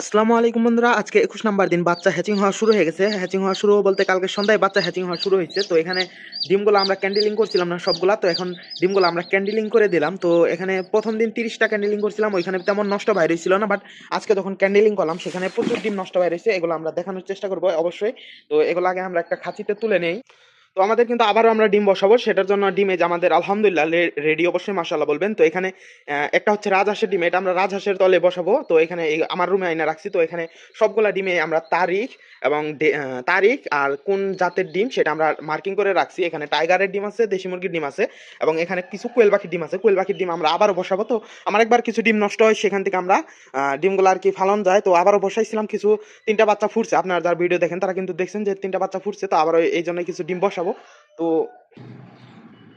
আসসালামু আলাইকুম বন্ধুরা, আজকে একুশ নাম্বার দিন, বাচ্চা হ্যাচিং হওয়া শুরু হয়ে গেছে। হ্যাচিং হওয়া শুরু বলতে কালকে সন্ধ্যায় বাচ্চা হ্যাচিং হওয়া শুরু হয়েছে। তো এখানে ডিমগুলো আমরা ক্যান্ডেলিং করছিলাম না সবগুলা, তো এখন ডিমগুলো আমরা ক্যান্ডেলিং করে দিলাম। তো এখানে প্রথম দিন তিরিশটা ক্যান্ডেলিং করছিলাম, ওইখানে তেমন নষ্ট বাইর হয়েছিল না বাট আজকে যখন ক্যান্ডেলিং করলাম, সেখানে প্রচুর ডিম নষ্ট বাইর হয়েছে। এগুলো আমরা দেখানোর চেষ্টা করব, অবশ্যই। তো এগুলো আগে আমরা একটা খাঁচিতে তুলে নেই। তো আমাদের কিন্তু আবারও আমরা ডিম বসাবো, সেটার জন্য ডিমে যে আমাদের আলহামদুলিল্লাহ রেডি অবশ্যই মাসাল্লাহ বলবেন। তো এখানে একটা হচ্ছে রাজহাঁসের ডিম, এটা আমরা রাজহাঁসের তলে বসাবো। তো এখানে আমার রুমে আইনা রাখছি, তো এখানে সবগুলা ডিমে আমরা তারিখ এবং তারিখ আর কোন জাতের ডিম সেটা আমরা মার্কিং করে রাখছি। এখানে টাইগারের ডিম আছে, দেশি মুরগির ডিম আছে এবং এখানে কিছু কোয়েল পাখির ডিম আছে। কোয়েল পাখির ডিম আমরা আবারও বসাবো। তো আমার একবার কিছু ডিম নষ্ট হয়, সেখান থেকে আমরা ডিমগুলো আর কি ফালন যায়। তো আবারও বসাইছিলাম কিছু, তিনটা বাচ্চা ফুটছে। আপনারা যারা ভিডিও দেখেন, তারা কিন্তু দেখছেন যে তিনটা বাচ্চা ফুটছে। তো আবারও এই জন্য কিছু ডিম বসাবো। তো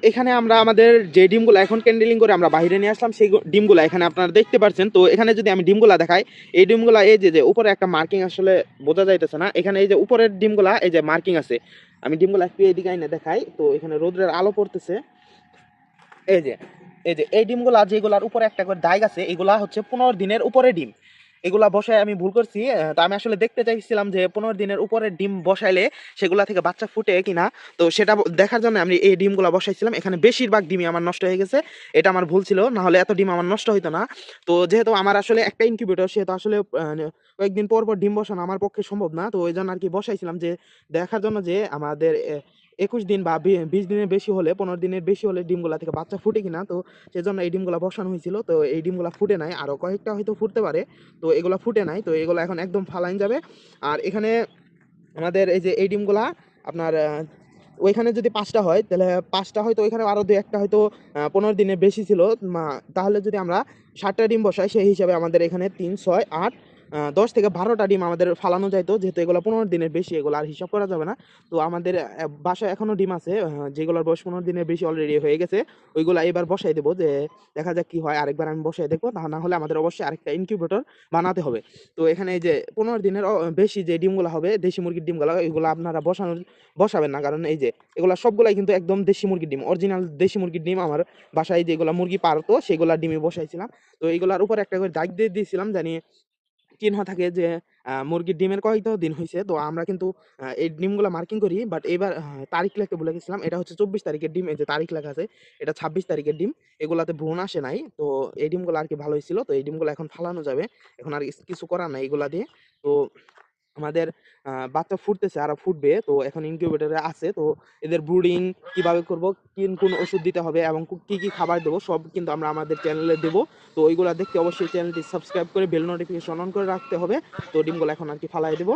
এখানে আমরা আমাদের যে ডিমগুলো এখন ক্যান্ডেলিং করে আমরা বাইরে নিয়ে আসলাম, সেই ডিমগুলো এখানে আপনারা দেখতে পাচ্ছেন তো এখানে যদি আমি ডিমগুলা দেখাই, এই ডিমগুলা এই যে যে উপরে একটা মার্কিং আসলে বোঝা যাইতেছে না। এখানে এই যে উপরের ডিমগুলা, এই যে মার্কিং আছে। আমি ডিমগুলা একটু এইদিকে আইনে দেখাই। তো এখানে রোদ্রের আলো পড়তেছে। এই যে এই যে, এই ডিমগুলা যেগুলার উপরে একটা করে দাগ আছে, এগুলা হচ্ছে পনেরো দিনের উপরে ডিম। এগুলা বসায় আমি ভুল করছি তো আমি আসলে দেখতে চাইছিলাম যে পনেরো দিনের উপরে ডিম বসাইলে সেগুলা থেকে বাচ্চা ফুটে কিনা। তো সেটা দেখার জন্য আমি এই ডিমগুলা বসাইছিলাম। এখানে বেশিরভাগ ডিমই আমার নষ্ট হয়ে গেছে, এটা আমার ভুল ছিল, না হলে এত ডিম আমার নষ্ট হইতো না। তো যেহেতু আমার আসলে একটা ইনকিউবেটর সেহেতু আসলে কয়েকদিন পর পর ডিম বসানো আমার পক্ষে সম্ভব না। তো ওই জন্য আর কি বসাইছিলাম যে দেখার জন্য যে আমাদের একুশ দিন বা বিশ দিনের বেশি হলে, পনেরো দিনের বেশি হলে ডিমগুলা থেকে বাচ্চা ফুটে কিনা, তো সেজন্য এই ডিমগুলা বসানো হয়েছিল। তো এই ডিমগুলা ফুটে নাই আরও কয়েকটা হয়তো ফুটতে পারে, তো এগুলা ফুটে নাই, তো এগুলো এখন একদম ফালাইন যাবে। আর এখানে আমাদের এই যে এই ডিমগুলা আপনার ওইখানে যদি পাঁচটা হয়, তাহলে পাঁচটা হয়তো ওইখানে আরও দু একটা হয়তো পনেরো দিনের বেশি ছিল। তাহলে যদি আমরা ষাটটা ডিম বসাই, সেই হিসাবে আমাদের এখানে তিন, ছয়, আট দশ থেকে বারোটা ডিম আমাদের ফালানো যাইতো, যেহেতু এগুলো পনেরো দিনের বেশি, এগুলো আর হিসাব করা যাবে না। তো আমাদের বাসায় এখনও ডিম আছে যেগুলোর বয়স পনেরো দিনের বেশি অলরেডি হয়ে গেছে, ওইগুলো এবার বসাই দেবো যে দেখা যাক কি হয়, আরেকবার আমি বসাই দেখব তা না হলে আমাদের অবশ্যই আরেকটা ইনকিউবেটর বানাতে হবে। তো এখানে এই যে পনেরো দিনের বেশি যে ডিমগুলো হবে, দেশি মুরগির ডিমগুলো, এগুলো আপনারা বসানোর, বসাবেন না, কারণ এই যে এগুলো সবগুলাই কিন্তু একদম দেশি মুরগির ডিম অরিজিনাল দেশি মুরগির ডিম আমার বাসায় যেগুলো মুরগি পারতো, সেগুলা ডিমে বসাইছিলাম। তো এইগুলার উপর একটা করে দাগ দিয়ে দিয়েছিলাম, জানি চিহ্ন থাকে যে মুরগির ডিমের কয়তো দিন হয়েছে তো আমরা কিন্তু এই ডিমগুলো মার্কিং করি বাট এবার তারিখ লেখতে বলে গেছিলাম। এটা হচ্ছে চব্বিশ তারিখের ডিম যে তারিখ লেখা আছে, এটা ছাব্বিশ তারিখের ডিম। এগুলাতে ভ্রণ আসে নাই। তো এই ডিমগুলো আর কি ভালো হয়েছিল তো এই ডিমগুলো এখন ফালানো যাবে। এখন আর কিছু করার নাই এগুলা দিয়ে। তো আমাদের বাচ্চা ফুটতেছে, আর ফুটবে। তো এখন ইনকিউবেটরে আছে। তো এদের ব্রুডিং কীভাবে করব, কোন কোন ওষুধ দিতে হবে এবং কু- কি খাবার দেবো, সব কিন্তু আমরা আমাদের চ্যানেলে দেব। তো ওইগুলো দেখতে অবশ্যই চ্যানেলটি সাবস্ক্রাইব করে বেল নোটিফিকেশন অন করে রাখতে হবে। তো ডিমগুলো এখন আর কি ফালাই দেবো।